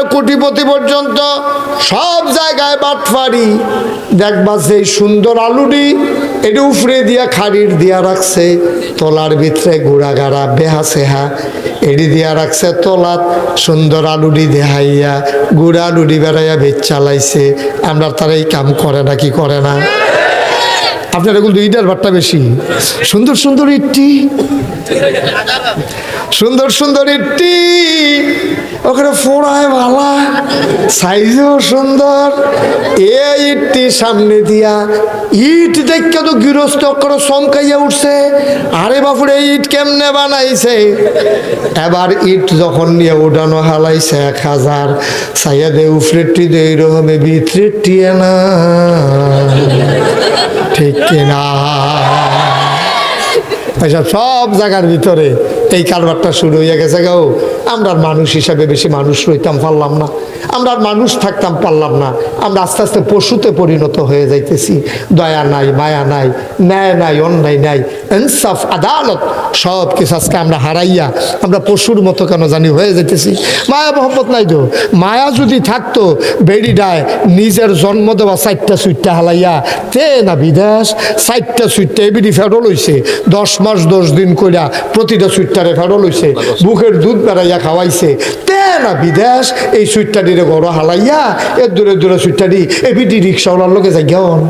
একেবারে কোটিপতি পর্যন্ত সব জায়গায় বাটফারি। দেখবা সেই সুন্দর আলুটি, এটা উফরে দিয়া, খাড়ির দিয়া রাখছে, তলার ভিতরে গুড়া গাড়া বেহা সেহা। এডি দিয়া রাখছে তলাত, সুন্দর আলুডি দেহাইয়া, গুড়া আলুডি বেড়াইয়া ভেজ চালাইছে। আমরা তারা এই কাম করে না, কি করে না? আপনার এগুলো দুইটার ভাতটা বেশি। সুন্দর সুন্দর ইট্টি। সুন্দর সুন্দর ইট্টি। ওখানে ফোড়ায় ভালা সাইজও সুন্দর। এ ইটটি সামনে দিয়া। ইট দেখে তো গৃহস্থ করে চমকাইয়া উঠছে। আরে বাপুরে ইট কেমনে বানাইছে? এবার ইট যখন নিয়ে উঠানো হালাইছে এক হাজার, সাইয়া দে উফরেটি দে, এরকমে ভিতরেটি না। ঠিক কিনা এসব সব জায়গার ভিতরে এই কারবারটা শুরু হয়ে গেছে গাও আমরা মানুষ হিসাবে বেশি মানুষ রইতাম পারলাম না। আমরা মানুষ থাকতাম, পারলাম না। আমরা আস্তে আস্তে পশুতে পরিণত হয়ে যাইতেছি। দয়া নাই, মায়া নাই, ন্যায় নাই, অন্যায় নাই, ইনসাফ, আদালত সব কিছু আজকে আমরা হারাইয়া আমরা পশুর মতো কেন জানি হয়ে যাইতেছি। মায়া, মহব্বত নাই তো? মায়া যদি থাকতো বেড়িডায় নিজের জন্ম দেওয়া চারটা সুইটটা হালাইয়া, তে না বিদেশ, চারটা সুইটটা এবিডি ফেরল হইছে দশ মাস দশ দিন কইরা প্রতিটা সুইটটারে ফেরল হইছে বুকের দুধ বেড়াইয়া খাওয়াইছে না বিদেশ, এই সুইটটাটিরে বড় হালাইয়া এর দূরে দূরে সুইটটাটি এবিডি রিক্সাওয়ালার লোকে যাই গেন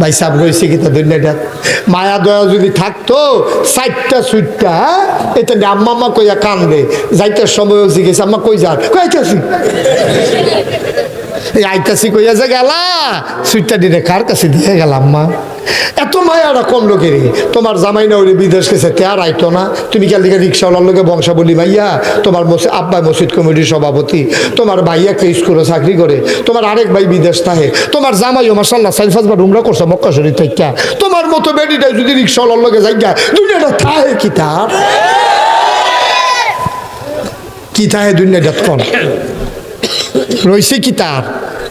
ভাই সাহেব রয়েছে কি তাদের এটা মায়া দয়া যদি থাকতো, চারটা সুইটটা এটা নিয়ে আম্মা আম্মা কইয়া কান্দে। যাইতে সময় জিজ্ঞেস, আম্মা কই যান? কইতাছি। এই আইতাছি কইয়া যে গেলা, সুইটটা দিনে কার কাছে দিয়ে গেলাম, মা? এত মায়াটা কম লোকের তোমার জামাই না ওরে বিদেশ গেছে আর আইতো না? তুমি কাল দিকে রিক্সাওয়ালার লোকে বংশাবলী ভাইয়া তোমার আব্বা মসজিদ কমিটির সভাপতি। তোমার ভাই একটা স্কুলে চাকরি করে। তোমার আরেক ভাই বিদেশ থাকে। তোমার জামাইও মাসাল্লাহ সাইড ফাজবার রুমরা করছে মক্কা শরীর থেকে। তোমার মতো বেডিটা যদি রিক্সাওয়ালার লোকে যাই দুনিয়াটা থাকে কি তার? কি থাকে দুনিয়াটা কোন? রয়েছে কি তার?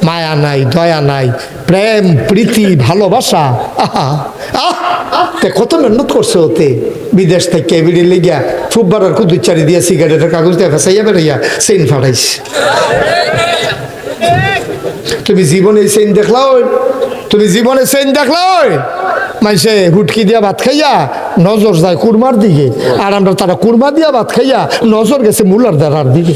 মায়া নাই, দয়া নাই, প্রেম, প্রীতি, ভালোবাসা। আহা, আহ তে কত মেহনত করছে ওতে বিদেশ থেকে বিড়ি লেগিয়া আর কুদুর চারি দিয়া সিগারেটের কাগজ দিয়ে ফেসাইয়া বেড়াইয়া সেইন ফাটাইছে তুমি জীবনে সেইন দেখলাও তুমি জীবনে সেইন দেখলাও মাইসে হুটকি দিয়া ভাত খাইয়া নজর যায় কুরমার দিকে, আর আমরা তারা কুরমা দিয়া ভাত খাইয়া নজর গেছে মুলার দাঁড়ার দিকে।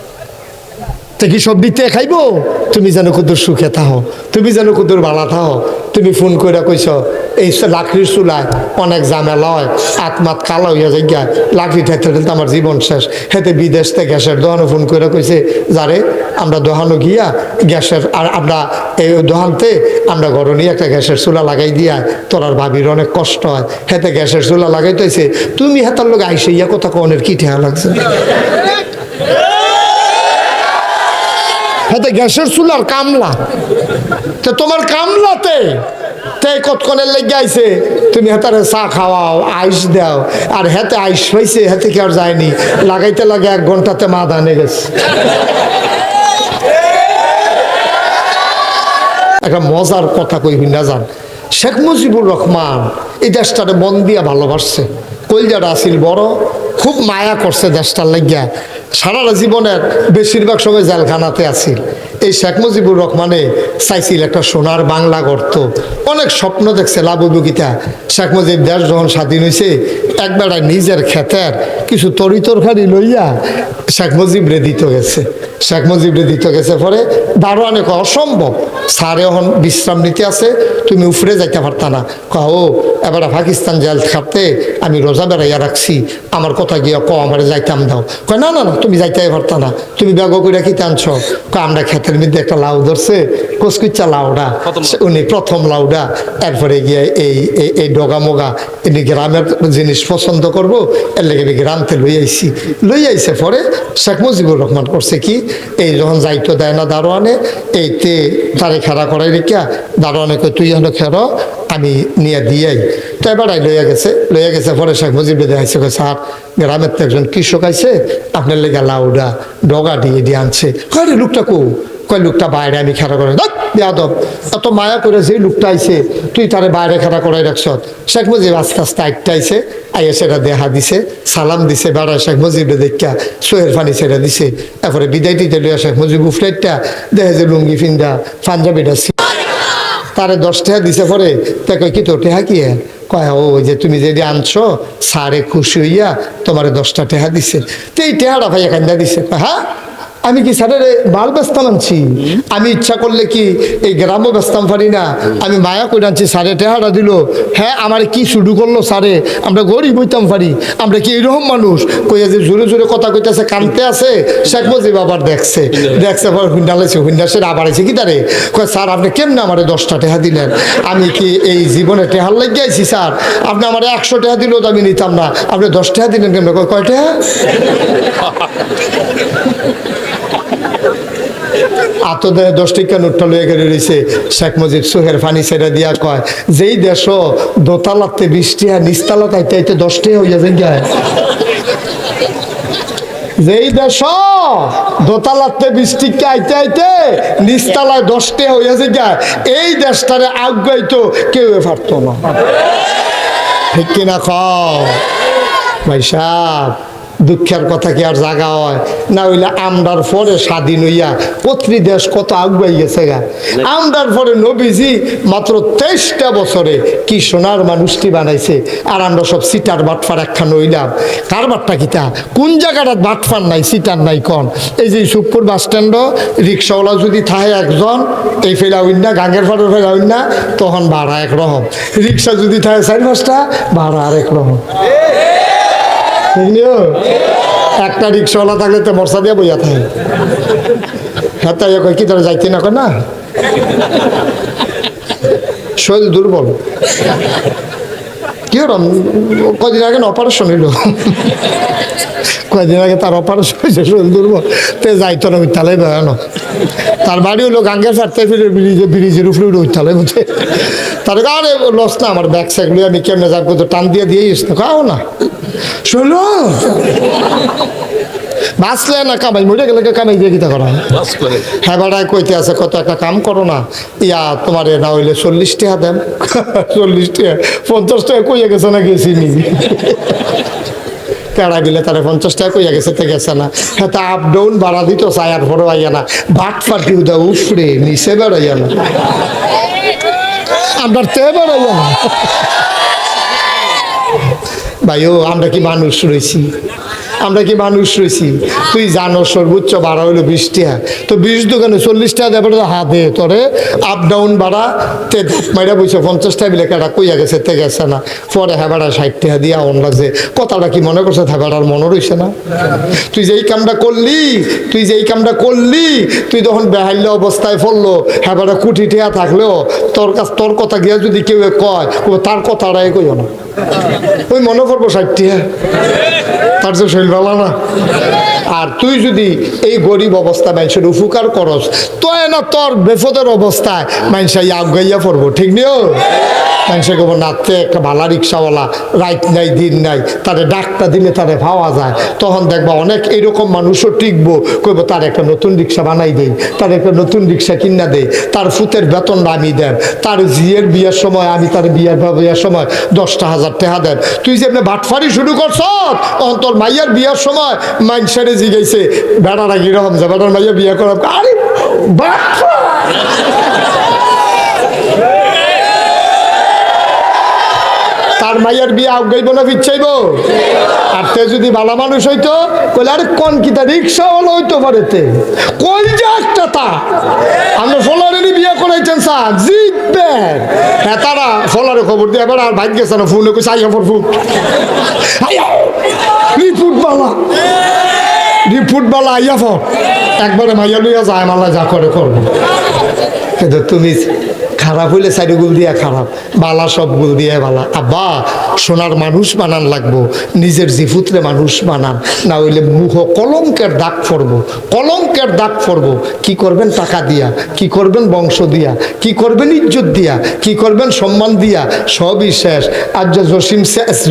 তে কি সব দিতে খাইবো? তুমি যেন কুদুর সুখে থাও, তুমি যেন কুদুর ভালা থাও। তুমি ফোন করে কইছ, এই লাকড়ির চুলায় অনেক ঝামেলা হয়, আত্মাত কালা হইয়া যাই গা লাকড়ি ঠাইতে ঠাইতে আমার জীবন শেষ। হেতে বিদেশ থেকে গ্যাসের দোহানো ফোন করে কইছে যারে আমরা দোহানো গিয়া গ্যাসের আর আমরা এই দোহানতে আমরা ঘরে নিয়ে একটা গ্যাসের চুলা লাগাই দিয়া তোলার ভাবির অনেক কষ্ট হয়। হেতে গ্যাসের চুলা লাগাইতেছে, তুমি হেতার লোক আইসে ইয়া কথা কনের কি ঠেয়া লাগছে? হাতে গ্যাসের চুলার কামলা। তো তোমার কামলাতে। তে কতক্ষণের লেগে আইছে? তুমি হাতারে চা খাওয়াও, আইস দাও। আর হেতে আইস হয়েছে হেতে কি আর যায়নি? লাগাইতে লাগে এক ঘন্টাতে মা দানে গেছে। একটা মজার কথা কইবি না যান শেখ মুজিবুর রহমান এই দেশটারে মন দিয়া ভালোবাসছে। কলজাটা আসিল বড় খুব মায়া করছে দেশটার লাগিয়া। সারা জীবনের বেশিরভাগ সময় জেলখানাতে আসিল এই শেখ মুজিবুর রহমানে চাইছিল একটা সোনার বাংলা গর্ত। অনেক স্বপ্ন দেখছে লাভবিকিতা শেখ মুজিব দেশ যখন স্বাধীন হয়েছে একবেলা নিজের ক্ষেতের কিছু তরি তরকারি লইয়া শেখ মুজিব রে দিতে গেছে। শেখ মুজিব রে দিতে গেছে পরে দারোয়ানে কয়, অসম্ভব। স্যারে এখন বিশ্রাম নিতে আছে তুমি উফরে যাইতে পারতা না। কও এবার পাকিস্তান জেল খাতে আমি রোজা বেড়াইয়া রাখছি আমার কথা গিয়া ক আমার যাইতাম দাও। কয় না না না তুমি যাইতে পারতা না। তুমি ব্যাগ করে কি টানছ কয় আমরা ক্ষেতের মধ্যে একটা লাউ ধরছে কসকুচ্চা লাউডা। উনি প্রথম লাউডা। এরপরে গিয়ে এই এই- এই ডগা মোগা ইনি গ্রামের জিনিস পছন্দ করব এর লেগে আমি গ্রামতে লই আইছি। লই আইছে পরে শেখ মুজিবুর রহমান করছে কি এই যখন যাইতো দেয় না দারোয়ানে এইতে তারে খেলা করাই রেখা দারোয়ানে কই তুই হলো খেরো আমি নিয়ে দিয়েই তো এবারাই লইয়া গেছে। লইয়া গেছে পরে শেখ মুজিব দেখাইছে কই স্যার গ্রামের তো একজন কৃষক আইছে আপনার লেগে লাউডা ডগা দিয়ে দিয়ে আনছে। কয় রে লোকটা কো কয় লোকটা বাইরে আমি খেলা করে? দেখ বেয়াদব। এত মায়া করে যে লোকটা আইছে, তুই তারে বাইরে খেলা করাই রাখছ। শেখ মুজিব আস্তে আস্তে একটা আইছে, আইয়া সেটা দেহা দিছে, সালাম দিছে বেড়া শেখ মুজিবরে দেখা সোহের ফানি সেটা দিছে। তারপরে বিদায় দিতে লইয়া শেখ মুজিব ফ্লাইটটা দেখে যে লুঙ্গি ফিন্দা পাঞ্জাবিটা তারে দশ টাকা দিছে পরে, তা কয়, কি তো টেহা কি? কয়, ও যে তুমি যদি আনছো, সারে খুশি হইয়া তোমারে দশটা টেহা দিছে। তো এই টেহাটা ভাইয়া কান্দা দিছে। হ্যাঁ? আমি কি স্যারের বাল ব্যস্তাম আনছি? আমি ইচ্ছা করলে কি এই গ্রামও ব্যস্তাম পারি না? আমি মায়া করে আনছি সারে টেহাটা দিল। হ্যাঁ আমার কি শুরু করল স্যারে? আমরা গরিব হইতাম পারি। আমরা কি এইরকম মানুষ? কইয়া যে জোরে জোরে কথা কইতেছে, কানতে আছে। শেখ মুজিব আবার দেখছে। দেখছে হুন্ডালাইছে হুন্ডাসে আবার আইছে কি তারে? কয়, স্যার, আপনি কেমনে আমার দশটা টেহা দিলেন? আমি কি এই জীবনে টেহার লাগিয়ে আইছি, স্যার? আপনি আমার একশো টাকা দিলেও তো আমি নিতাম না। আপনি দশ টাকা দিলেন কেমন? কয় টাকা আত দেয় দশ টিকা নোটটা লয়ে গেলে রয়েছে শেখ মুজিব সুহের ফানি ছেড়ে দিয়া কয়, যেই দেশ দোতালাতে বৃষ্টি আর নিস্তালা তাইতে আইতে দশটি হইয়া যায় যেই দেশ দোতালাতে বৃষ্টিকে আইতে আইতে নিস্তালায় দশটে হইয়াছে গা এই দেশটারে আগাইতো কেউ পারতো না। ঠিক কিনা খাও ভাই দুঃখের কথা কি আর জাগা হয়? না হইলে আমরার পরে স্বাধীন হইয়া পত্রী দেশ কত আগুয়াই গেছে গা। আমরার পরে নবীজি মাত্র তেইশটা বছরে কি সোনার মানুষটি বানাইছে। আর আমরা সব সিটার বাটফার একখান হইলাম। কার বাটটা কিতা কোন জায়গাটা বাটফার নাই, সিটার নাই কন? এই যে সুখপুর বাস স্ট্যান্ড রিক্সাওয়ালা যদি থাকে একজন, এই ফেলা হইন না গাঙ্গের ফাটের ফেলা হইন না, তখন ভাড়া এক একরকম রিক্সা যদি থাকে চার পাঁচটা, ভাড়া আরেক রকম। বুঝলিও একটা রিক্সাওয়ালা থাকলে তো বর্ষা দিয়ে বইয়া থাকে। হ্যাঁ তাই কয়, কি তোরা যাইতে না না? শরীর দুর্বল। কি হলাম কদিন আগে অপারেশন হইল? কয়েকদিন আগে তার অপারেশন হয়েছে, শরীর দুর্বল। তে যাইতো না উত্তালে বেড়ানো তার বাড়ি হলো গাঙ্গের ফাটতে ফিরে ব্রিজে, ব্রিজের উপরে উঠে উত্তালে বুঝে তার আরে লস না, আমার ব্যাগ স্যাগ লই আমি কেমনে যাব তো টান দিয়ে দিয়েইস না কাও না। শোনো বাঁচলে না কামাই মরে গেলে কামাই দিয়ে কিতা করা? হ্যাঁ বেড়ায় কইতে আছে কত একটা কাম করো না। ইয়া তোমার এ না হইলে চল্লিশ টাকা দেন। চল্লিশ টাকা পঞ্চাশ টাকা কইয়া গেছে না গেছি নি পেড়া দিলে তারা পঞ্চাশ টাকা কইয়া গেছে তে গেছে না। হ্যাঁ তা আপ ডাউন বাড়া দিত চায়ার পরে আইয়া না। বাট ফাটি উদা উফরে নিচে বেড়াইয়া না। আমরা তে বেড়াইয়া না। ভাইও আমরা কি মানুষ রয়েছি? আমরা কি মানুষ রয়েছি? তুই জানো সর্বোচ্চ ভাড়া হলো বিশ টাকা। তো বিশ দোকানে চল্লিশ টাকা দেবে হাতে তোরে। আপ ডাউন ভাড়া, তে মাইরা বইছে, পঞ্চাশ টাকা বিলে কেটা কইয়া গেছে, তে গেছে না। পরে হ্যাঁ ভাড়া ষাট টাকা দিয়া অন লাগছে। কথাটা কি মনে করছে? হ্যাঁ ভাড়ার মনে রইছে না। তুই যেই কামটা করলি, তুই যেই কামটা করলি, তুই তখন বেহাল্য অবস্থায় পড়ল। হ্যাঁ কুটি টেয়া থাকলেও তোর কাছ, তোর কথা গিয়ে যদি কেউ কয় তার কথা কথাটাই কইও না। ওই মনে করব ষাটটি হ্যাঁ। তার যে শৈল ভালো না। আর তুই যদি এই গরিব অবস্থা মানুষের উপকার করস তো না তোর বেফদের অবস্থায় মানুষ আগাইয়া পড়ব, ঠিক নিও মানুষের কেবল নাচতে একটা ভালা রিক্সাওয়ালা রাইট নাই, দিন নাই, তারে ডাকটা দিলে তারে পাওয়া যায়। তখন দেখবা অনেক এরকম মানুষও টিকবো, কইব তার একটা নতুন রিক্সা বানাই দেই, তার একটা নতুন রিক্সা কিনা দেই, তার ফুতের বেতন আমি দেন তার জিয়ের বিয়ের সময় আমি তার বিয়ের বিয়ের সময় দশটা হাজার টাকা দেন তুই যে এমনি বাটফারি শুরু করছ, তখন তোর মাইয়ার বিয়ের সময় মাইনসারে জিগাইছে, বেড়ারা কীরকম যে বেড়ার মাইয়া বিয়ে করাম আরে তার মাইয়ার বিয়ে আগাইব না বিচ্ছাইব আর তে যদি ভালো মানুষ হইতো, কইলে, আরে কোন কিতা রিক্সা হলো হইতো পারেতে কোন যে একটা তা? আমরা ফলারেরই বিয়ে করাইছেন স্যার জিতবেন হ্যাঁ তারা ফলারে খবর দিয়ে এবার আর ভাগ্য গেছে না, ফোনে কইছে, আইয়া ফর ফুট রিপুট বালা ফুটবল আইয়া ফ। একবারে মাইয়া লইয়া যায় মালা যা করে করব। কিন্তু তুমি খারাপ হইলে চারি গুল দিয়া খারাপ, বালা সব গুল দিয়ে বালা। আব্বা, সোনার মানুষ বানান লাগবো, নিজের জিফুতরে মানুষ বানান, না হইলে মুখ কলঙ্কের দাগ পড়ব, কলঙ্কের দাগ পড়ব। কি করবেন টাকা দিয়া, কি করবেন বংশ দিয়া, কি করবেন ইজ্জত দিয়া, কি করবেন সম্মান দিয়া, সবই শেষ। আর যে জসিম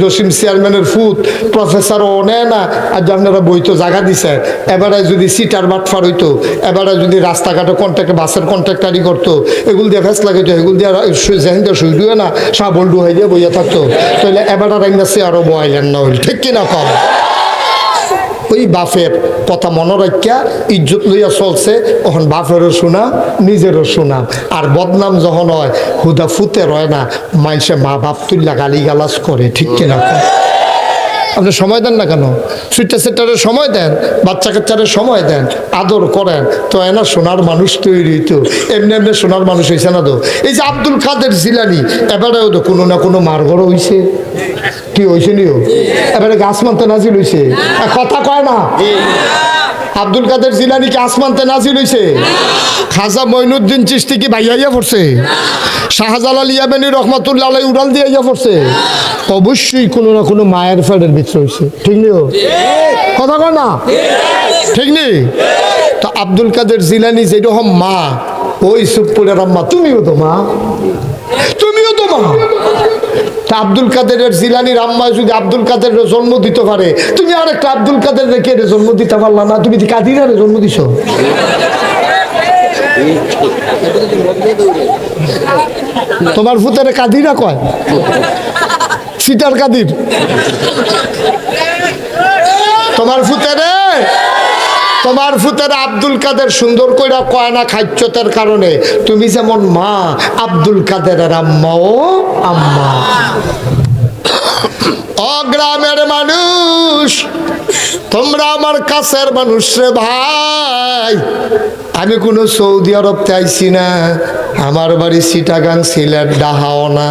জসিম চেয়ারম্যানের ফুত প্রফেসর ও নেয় না আর যে আপনারা বই তো জায়গা দিছে। এবারে যদি সিটার বাটফার হইতো, এবারে যদি রাস্তাঘাটে কন্ট্যাক্ট বাসের কন্ট্রাক্টারি করতো, এগুলো দিয়ে ফেস এগুলো দিয়ে না সাবল ডুহাই দিয়ে বইয়া থাকতো। তাহলে আরও না হইল। ঠিক কিনা কম ওই বাপের কথা মনে রাখিয়া ইজ্জত লইয়া চলছে তখন বাপেরও শোনা, নিজেরও শোনা। আর বদনাম যখন হয়, হুদা ফুতে রয় না মাইসে মা বাপ তুল্লা গালি গালাজ করে, ঠিক কিনা? আপনি সময় দেন না কেন? সুইটার সেটারে সময় দেন বাচ্চা কাচ্চারে সময় দেন, আদর করেন। তো এনা সোনার মানুষ তৈরি তো। এমনি এমনি সোনার মানুষ হয়েছে না তো। এই যে আব্দুল খাদের জিলানি, এবারেও তো কোনো না কোনো মারগড় হয়েছে কি হয়েছে নিও? এবারে গাছ মানতে নাজিল হয়েছে কথা কয় না? আব্দুল কাদের জিলানি কি আসমানতে নাজিল হইছে? খাজা মঈনুদ্দিন চিস্তি কি ভাইয়াইয়া পড়ছে? শাহজালাল ইয়াবেনি রহমাতুল্লাহ আলাই উড়াল দিয়ে ইয়া পড়ছে? অবশ্যই কোনো না কোনো মায়ের ফেডের ভিতরে হইছে। ঠিক নিও? কথা কয় না? ঠিক নেই তো আব্দুল কাদের জিলানি যেরকম মা, ওই সুপুরের আম্মা, তুমিও তো মা। তুমিও তো মা। তা আব্দুল কাদেরের জিলানির আম্মা যদি আব্দুল কাদেরের জন্ম দিতে পারে, তুমি আর একটা আব্দুল কাদের রেখে জন্ম দিতে পারলা না? তুমি কাদিরারে জন্ম দিছো? তোমার ফুতারে কাদিরা কয়? সিটার কাদির। তোমার ফুতারে তোমার ফুতের আব্দুল কাদের সুন্দর কইরা কয় না খাদ্যতের কারণে? তুমি যেমন মা, আব্দুল কাদেরের আম্মাও আম্মা। অগ্রামের মানুষ, তোমরা আমার কাছের মানুষ রে ভাই। আমি কোনো সৌদি আরব চাইছি না, আমার বাড়ি সিটাগাং সিলেট, ডাহাও না।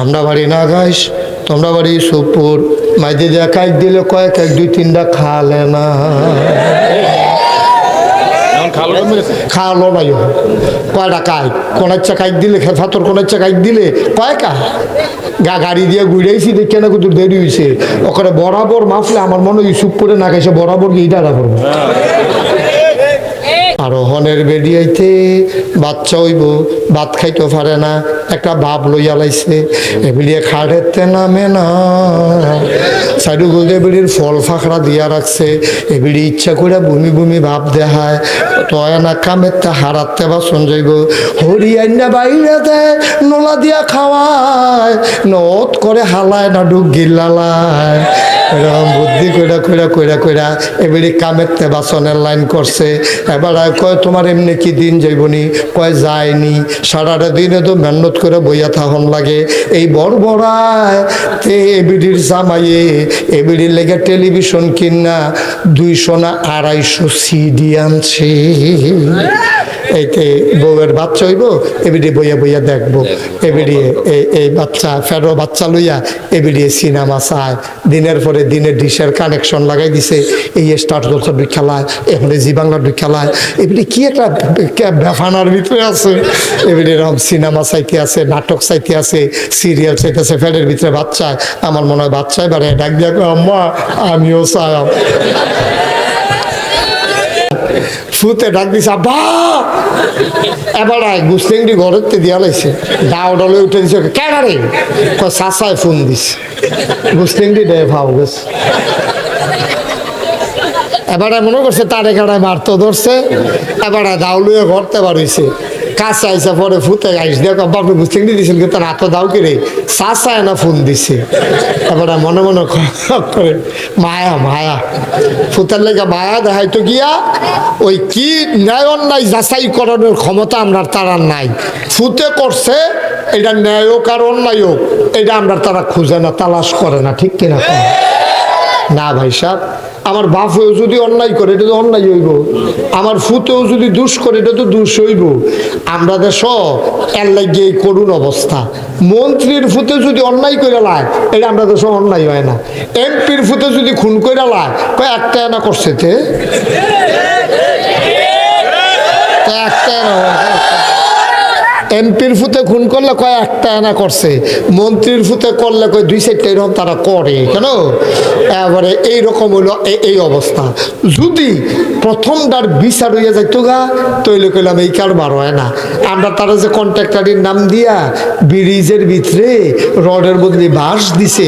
আমরা বাড়ি নাগাইস তোমরা বাড়ি সুপুর। মাঝে দেখাই দিলে কয়েক, এক, দুই, তিনটা খালে না। খাওয়ালো নাই। কয়টা কাই কোনার চাকাই দিলে খেফাতর কোনার চাকাই দিলে কয় কা গা গাড়ি দিয়ে ঘুরেছি দেখে না কত দেরি হয়েছে ওখানে বরাবর মাফলে আমার মনে হয় ইসুপ করে না খাইছে বরাবর গিয়ে ডাড়া করব আর হনের বেরিয়াইতে বাচ্চা হইব ভাত খাইতে পারে না, একটা ভাব লইয়া লাইছে। এবিলিয়ে খাড়েতে নামে না। সাইডু বেড়ির ফল ফাঁকড়া দিয়া রাখছে। এবিলি ইচ্ছা করে ভূমি ভূমি ভাব দেখায়। তয় না কামেতে হারাতে বা সঞ্জয়ব হরিয়ান্না বাইরে দেয় নোলা দিয়া খাওয়ায়। নত করে হালায় না ডুব গিল্লালায় এরকম বুদ্ধি কইরা কইরা কইরা কইরা এবারে কামেতে বাসনের লাইন করছে। এবার কয়, তোমার এমনি কি দিন যাইবনি? কয় যায়নি সারাটা দিনে তো মেহনত করে বইয়া থাকন লাগে। এই বড় বড়ায় তে এবিডির জামাইয়ে এবিডির লেগে টেলিভিশন কিনা দুইশো না আড়াইশো সিডি আনছে। এইতে বউয়ের বাচ্চা হইব এবিডি বইয়া বইয়া দেখব। এবিডি এই- এই বাচ্চা ফেরো বাচ্চা লইয়া এবিডি সিনেমা চায়। দিনের পরে দিনে ডিশের কানেকশন লাগাই দিছে এই স্টার জলসার খেলায় এখানে জি বাংলার খেলায় এবিডি কি একটা বেফানার ভিতরে আছে? এবিডি এরকম সিনেমা চাইতে আছে নাটক চাইতে আছে সিরিয়াল চাইতেছে ফ্যানের ভিতরে বাচ্চায় আমার মনে হয় বাচ্চায় বারে ডাক দিয়া আম্মা আমিও চাই। ফুতে ডাক দিছে, আব্বা! এবার আয় গুসলিংটি ঘরের তে দিয়া লাইছে। দাও ওডলে উঠে দিছে, কেন রে? সাসায় ফোন দিছে। গুসলিংটি দে, ভাও গেছে। এবারে মনে করছে, তারে কাড়ায় মারতো ধরছে। এবারে দাও লুয়ে ঘরতে বাড়িছে। কাছে আইসা পরে ফুতে আইস দেখ বাপে বুঝতে দিয়েছিল কিন্তু তার হাত দাও কে রে চাষায় না ফোন দিছে। এবারে মনে মনে করে, মায়া মায়া। ফুতের লেগে মায়া দেখাইতো গিয়া, ওই কি ন্যায় অন্যায় যাচাই করানোর ক্ষমতা আমরা তারা নাই। ফুতে করছে, এটা ন্যায় হোক আর অন্যায় হোক, এটা আমরা তারা খুঁজে না, তালাশ করে না, ঠিক কিনা না ভাই সাহেব আমার বাপেও যদি অন্যায় করে, এটা তো অন্যায় হইব। আমার ফুতেও যদি দুষ করে, এটা তো দুষ হইব। আমরা দেশ এর লাগিয়ে করুণ অবস্থা। মন্ত্রীর ফুতে যদি অন্যায় করে লায়, এটা আমরা দেশ অন্যায় হয় না। এমপির ফুতে যদি খুন করে লায় একটা এনা করছে তা? একটা এনা এমপির ফুতে খুন করলে কয় একটা আনা করছে? মন্ত্রীর ফুতে করলে কয় দুই চারটা এরকম তারা করে, কেন? এবারে এইরকম হলো এই অবস্থা। যদি প্রথমটার বিচার হইয়া যাইতো গা তৈলে কইলাম এই কারবার হয় না আমরা তারা যে কন্ট্রাক্টারির নাম দিয়া ব্রিজের ভিতরে রডের বদলে বাঁশ দিছে,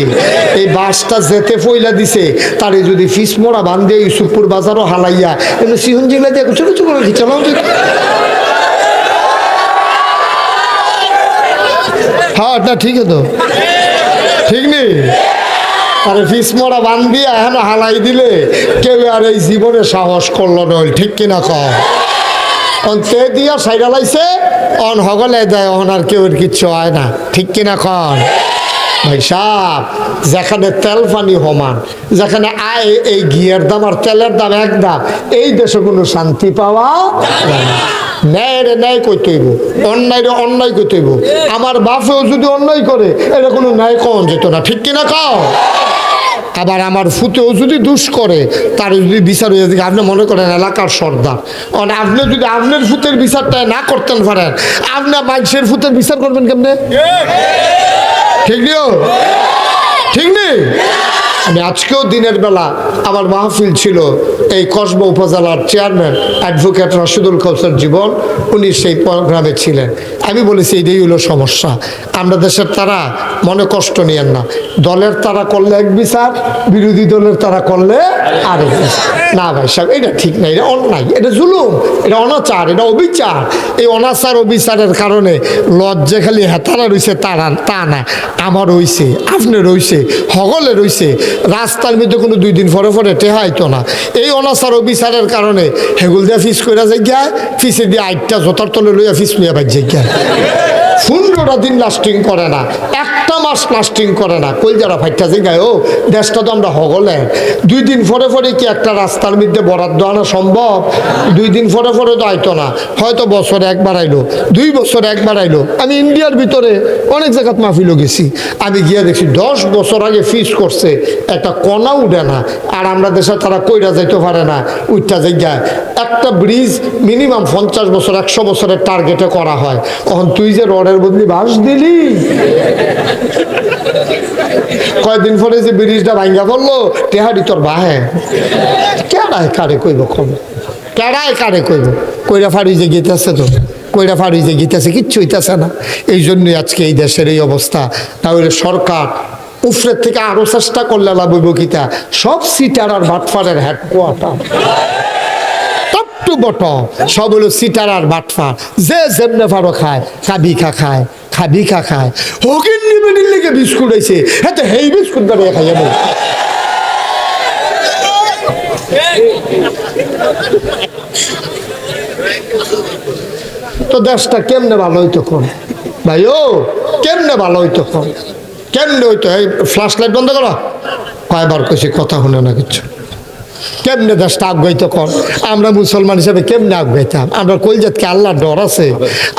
এই বাঁশটা যেতে ফইলা দিছে, তারে যদি ফিস মোড়া বান্ধে ইউসুফপুর বাজারও হালাইয়া এগুলো সিহন জিলা দিয়ে ছোট ছোট করে চালাও তো হ্যাঁ না ঠিক তো? ঠিক নেই আরে ফিস মোড়া বান দিয়া এখন হালাই দিলে কেউ আর এই জীবনে সাহস করল নয় ঠিক কিনা কম অন তে দিয়া সাইডা লাইছে, অন হগলে দেয়, অন আর কেউ কিচ্ছু হয় না, ঠিক কিনা কন? ভাই সাহ যেখানে তেল পানি সমান, যেখানে আয়, এই ঘিয়ের দাম আর তেলের দাম এক দাম, এই দেশে কোনো শান্তি পাওয়া না। ন্যায় রে ন্যায় করতে হইব অন্যায় রে অন্যায় করতে হইব। আমার বাপেও যদি অন্যায় করে এটা কোনো ন্যায় কম যেত না ঠিক কিনা কাও? আবার আমার ফুতেও যদি দুষ করে তার যদি বিচার হয়ে যায় আপনি মনে করেন এলাকার সর্দার। আর আপনি যদি আপনার ফুতের বিচারটা না করতেন পারেন আপনি মানুষের ফুতের বিচার করবেন কেমনে? ঠিক। নিও? ঠিক। নেই আমি আজকেও দিনের বেলা আমার মাহফিল ছিল এই কসবা উপজেলার চেয়ারম্যান অ্যাডভোকেট রাশিদুল কৌসর জীবন, উনি সেই প্রোগ্রামে ছিলেন। আমি বলেছি, এটাই হলো সমস্যা। আমরা দেশের তারা মনে কষ্ট নিয়েন না। দলের তারা করলে এক বিচার, বিরোধী দলের তারা করলে আরেক না ভাই সাহেব, এটা ঠিক না, এটা অন্যায়, এটা জুলুম, এটা অনাচার, এটা অবিচার। এই অনাচার, অবিচারের কারণে লজ্জে খালি হেতারা রইছে, তারা তা না। আমার রইছে, আপনার রইছে হগলে রইছে রাস্তার মধ্যে কোনো দুই দিন পরে পরে টেহাইতো না। এই অনাচার অবিচারের কারণে হেগুল দিয়া ফিস কইরা যাই গিয়া ফিসে দিয়ে আইটটা জোতার তলে লইয়া ফিস লইয়া বাজ্যে গিয়া পনেরোটা দিন লাস্টিং করে না। একটা মাস লাস্টিং করে না। কলজারা ফাইটটা যে গায়ে ও, দেশটা তো আমরা হগলে দুই দিন পরে পরে কি একটা রাস্তার মধ্যে বরাদ্দ আনা সম্ভব? দুই দিন পরে পরে তো আইতো না। হয়তো বছরে একবার আইলো, দুই বছরে একবার আইলো। আমি ইন্ডিয়ার ভিতরে অনেক জায়গাত মাহফিলও গেছি। আমি গিয়ে দেখছি দশ বছর আগে ফিস করছে, একটা কণা উঠে না। আর আমরা দেশে তারা কইরা যাইতে পারে না উঠটা জায়গায় একটা ব্রিজ মিনিমাম পঞ্চাশ বছর, একশো বছরের টার্গেটে করা হয়। তখন তুই যে রডের বদলি বাস দিলি? কয়েকদিন পরে যে ব্রিজটা ভাঙ্গা পড়ল, টেহারি তোর বাহে। কেডায় কারে কইব কম? কেডায় কারে কইব? কইরা ফাড়ি যে গীতাছে তো, কইরা ফাড়ি যে গীতাছে কিচ্ছু হইতাছে না। এই জন্যই আজকে এই দেশের এই অবস্থা। তাহলে সরকার উফরের থেকে আরও চেষ্টা করলে লাভ হইব কিতা সব সিটার আর বাটফারের হেডকোয়ার্টার টপ সব হলো সিটার আর বাটফা যে যেমনে পারো খায়, খাবি খা খায়। খাবি খা খায়। হকিন নিবেদির লেগে বিস্কুট হয়েছে হ্যাঁ তো হেই বিস্কুট বানিয়ে খাই আমি তো দেশটা কেমনে ভালো হইতো কোন? ভাই ও কেমনে ভালো হইতো কোন? কেমনে হইতো? এই ফ্ল্যাশ লাইট বন্ধ করো। কয়বার কইছি, কথা শুনে না কিছু। কেমনে দেশটা আগাইতে কর? আমরা মুসলমান হিসেবে কেমনে আগাইতাম? আমরা কলজাতকে আল্লাহর ডর আছে।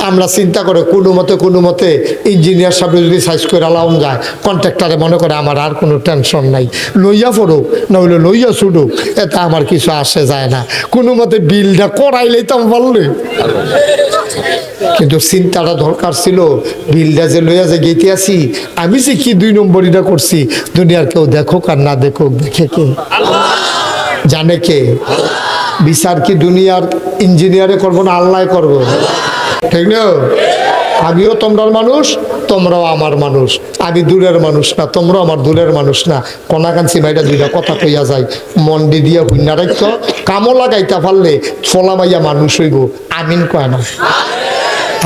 আমরা চিন্তা করে কোনো মতে কোনো মতে ইঞ্জিনিয়ার সাহেব যদি সাইজ করে আলাম যায়, কন্ট্রাক্টারে মনে করে আমার আর কোনো টেনশন নাই। লইয়া পড়ুক না হলে লইয়া ছুটুক, এতে আমার কিছু আসে যায় না। কোনো মতে বিলটা করাইলেই তো বললে কিন্তু চিন্তাটা দরকার ছিল, বিলটা যে লইয়া যে গেতে আসি, আমি যে কি দুই নম্বরিটা করছি, দুনিয়ার কেউ দেখুক আর না দেখুক, দেখে কে? জানে কে? বিচার কি দুনিয়ার ইঞ্জিনিয়ারে করব না আল্লাহ করব? ঠিক না? আমিও তোমরার মানুষ, তোমরাও আমার মানুষ। আমি দূরের মানুষ না, তোমরাও আমার দূরের মানুষ না। কনাকাঞ্চি মাইটা দুইটা কথা কইয়া যায়, মন্ডি দিয়া হুইনা রাখত কামো লাগাইতে পারলে ফলা মাইয়া মানুষ হইব। আমিন কয় না।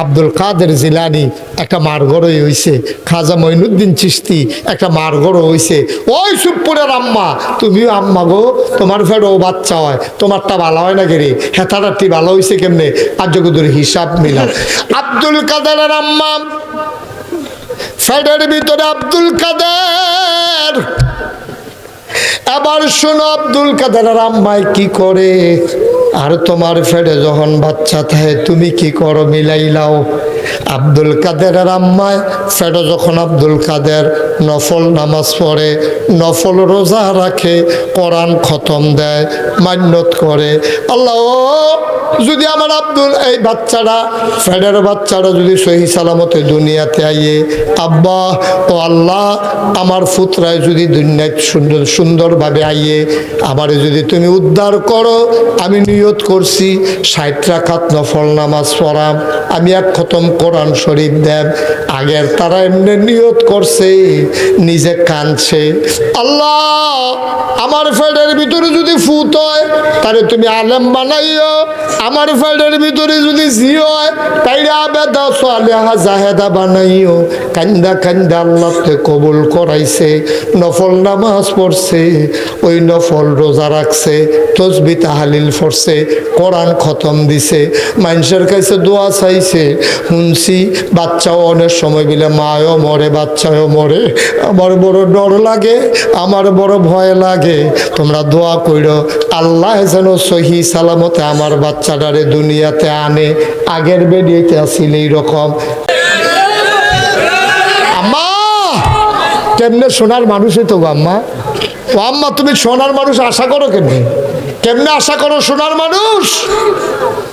আব্দুল কাদের জিলানি একটা মারগড়ই হইছে, খাজা মঈনুদ্দিন চিস্তি একটা মারগড় হইছে। ওই সুপুরের আম্মা, তুমিও আম্মা গো, তোমার ফের ও বাচ্চা হয়, তোমারটা ভালো হয় না গেরে হেতারাটি ভালো হইছে কেমনে? আর যগুদুর হিসাব মিলা আব্দুল কাদেরের আম্মা, ফেডের ভিতরে আব্দুল কাদের। এবার শোনো, আব্দুল কাদের আম্মাই কি করে? আর তোমার ফেডে যখন বাচ্চা থাকে, তুমি কি করো? মিলাইলাও আব্দুল কাদেরের আম্মায় ফেডো যখন আব্দুল কাদের নফল নামাজ পড়ে, নফল রোজা রাখে, কোরআন খতম দেয়, মান্যত করে। আল্লাহ, যদি আমার আব্দুল, এই বাচ্চারা ফেডের বাচ্চারা যদি সহি সালামতে দুনিয়াতে আইয়ে, আব্বা, ও আল্লাহ, আমার ফুতরায় যদি দুনিয়ায় সুন্দর সুন্দরভাবে আইয়ে, আমারে যদি তুমি উদ্ধার করো, আমি নিয়ত করছি, ষাট রাখাত নফল নামাজ পড়াম। আমি এক খতম কোরআন শরীফ দেব। আগের তারা এমনি নিয়ত করছে, নিজে কানছে আল্লাহ আমার ফেডের ভিতরে যদি ফুত হয়, তাহলে তুমি আলেম বানাইও। আমার ফেডের ভিতরে যদি জি হয়, তাইরা বেদা সোয়ালেহা জাহেদা বানাইও। কান্দা কান্দা আল্লাহতে কবুল করাইছে, নফল নামাজ পড়ছে, ওই নফল রোজা রাখছে, তসবি তাহালিল পড়ছে, কোরআন খতম দিছে, মানুষের কাছে দোয়া চাইছে, শুনছি বাচ্চাও অনেক সময় বিলে, মায়ও মরে বাচ্চাও মরে, আমার বড় ডর লাগে, আমার বড় ভয় লাগে। তোমরা দোয়া কইরো, আল্লাহ যেন সহি সালামতে আমার বাচ্চাটারে দুনিয়াতে আনে, আগের বেরিয়েতে আসিল এইরকম। আম্মা, কেমনে সোনার মানুষই তো আম্মা? ও আম্মা, তুমি সোনার মানুষ আশা করো কেমনে? কেমনে আশা করো সোনার মানুষ?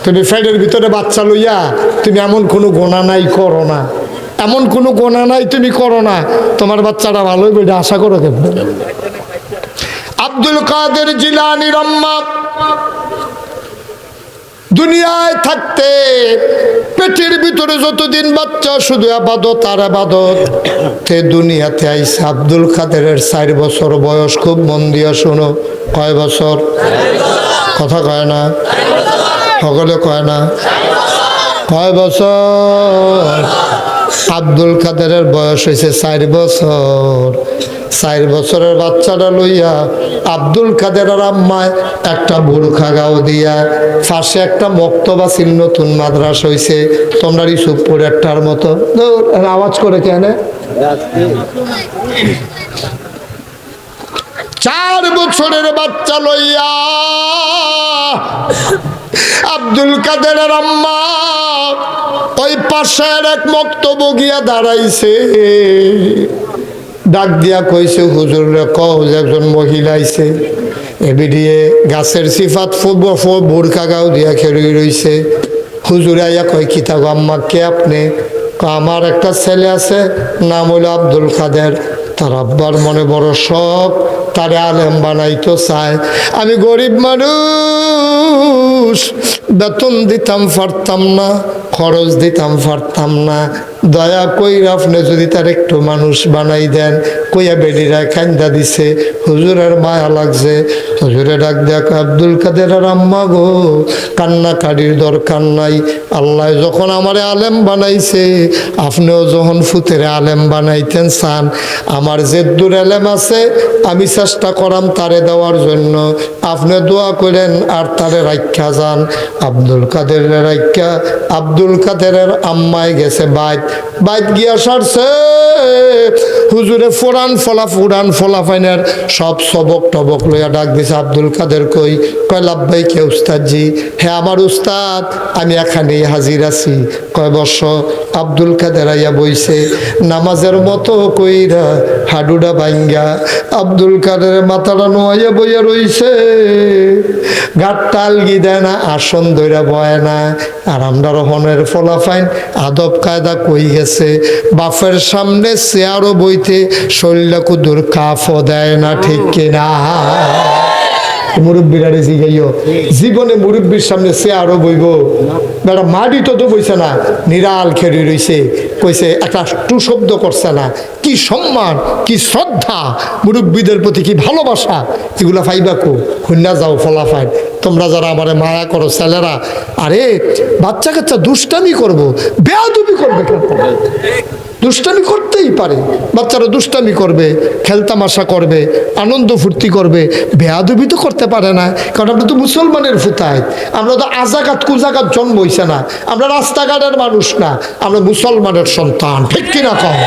তুমি ফ্যানের ভিতরে বাচ্চা লইয়া, তুমি এমন কোনো গোনা নাই, করো না। এমন কোনো গোনা নাই, তুমি করো না। তোমার বাচ্চাটা ভালোই হইবে আশা করো কেমনে? আব্দুল কাদের জিলানি রম্মা। দুনিয়ায় থাকতে পেটের ভিতরে যতদিন বাচ্চা, শুধু আবাদত আর আবাদত। দুনিয়াতে আইসে আব্দুল কাদেরের চার বছর বয়স খুব মন দিয়া শোনো। কয় বছর? কথা কয় না। সকলে কয় না। কয় বছর? আব্দুল কাদেরের বয়স হয়েছে চার বছর। চার বছরের বাচ্চাটা লইয়া আব্দুল কাদের আম্মায় একটা বুরখা গাও দিয়া। পাশে একটা মক্তবা ছিল নতুন মাদ্রাস হইছে। তোমরা রিসুপুর একটার মতো। আওয়াজ করে কেন চার বছরের বাচ্চা লইয়া আব্দুল কাদের আম্মা ওই পাশের এক মক্তব্য গিয়া দাঁড়াইছে। ডাক দিয়া কইছে হুজুর কও যে একজন মহিলা আইছে এবিডিয়ে গাছের সিফাত বোরকা গাও দিয়া খেলি রইছে। হুজুর আইয়া কয়, কিতা গো আম্মা, কে আপনি? আমার একটা ছেলে আছে, নাম হলো আব্দুল কাদের। তার আব্বার মনে বড় শখ, তারে আলেম বানাইতো চায়। আমি গরিব মানুষ, বেতন দিতাম পারতাম না, খরচ দিতাম পারতাম না। দয়া কইরা আপনি যদি তার একটু মানুষ বানাই দেন, কইয়া বেডিরা কান্দা দিছে, হুজুরের মায়া লাগছে। হুজুরে ডাক দেখ আব্দুল কাদের আম্মা গো কান্নাকাটির দরকার নাই। আল্লাহ যখন আমারে আলেম বানাইছে, আপনিও যখন ফুতের আলেম বানাইতেন চান আমার যে দূর আলেম আছে, আমি চেষ্টা করাম তারে দেওয়ার জন্য। আপনি দোয়া করেন আর তারে রাখা যান। আব্দুল কাদের রাখা আব্দুল কাদেরের আম্মায় গেছে বাইত বাইত গিয়া সারছে। হুজুরে ফোরান ফলা ফুরান ফলা ফাইনার সব সবক টবক লইয়া ডাক দিছে, আব্দুল কাদের কই? কয়, লাভবাই, কে উস্তাদজি? হ্যাঁ আমার উস্তাদ, আমি এখানেই হাজির আছি। কয় বর্ষ আব্দুল কাদের আইয়া বইছে, নামাজের মতো কইরা হাডুডা ভাঙ্গা আব্দুল কাদের মাথাটা নোয়াইয়া বইয়া রইছে গাটটা আলগি দেয় না আসন ধইরা বয় না। আর আমরা রহনের ফলাফাইন আদব, কায়দা কই গেছে বাপের সামনে চেয়ারও বইতে শরীরটা কুদুর কাফও দেয় না, ঠিক কিনা? মুরব্বীরা রেজি গাইও জীবনে মুরব্বীর সামনে সে আরও বইব। তো বইছে না, নিরাল রইছে। কইছে, একটা করছে না। কি সম্মান, কি শ্রদ্ধা, মুরব্বীদের প্রতি কি ভালোবাসা? এগুলা ফাইবা কো? খুন্না যাও ফলাফাই তোমরা যারা আমারে মায়া করো, ছেলেরা, আরে বাচ্চা কাচ্চা দুষ্টামি করব। বেয়াদুবি করবে দুষ্টামি করতেই পারে। বাচ্চারা দুষ্টামি করবে, খেলতামাশা করবে, আনন্দ ফুর্তি করবে। বেয়াদবি তো করতে পারে না, কারণ আমরা তো মুসলমানের ফুতায়। আমরা তো আজাকাত কুজাকাত জন্ম হইছে না। আমরা রাস্তাঘাটের মানুষ না, আমরা মুসলমানের সন্তান, ঠিক কিনা কম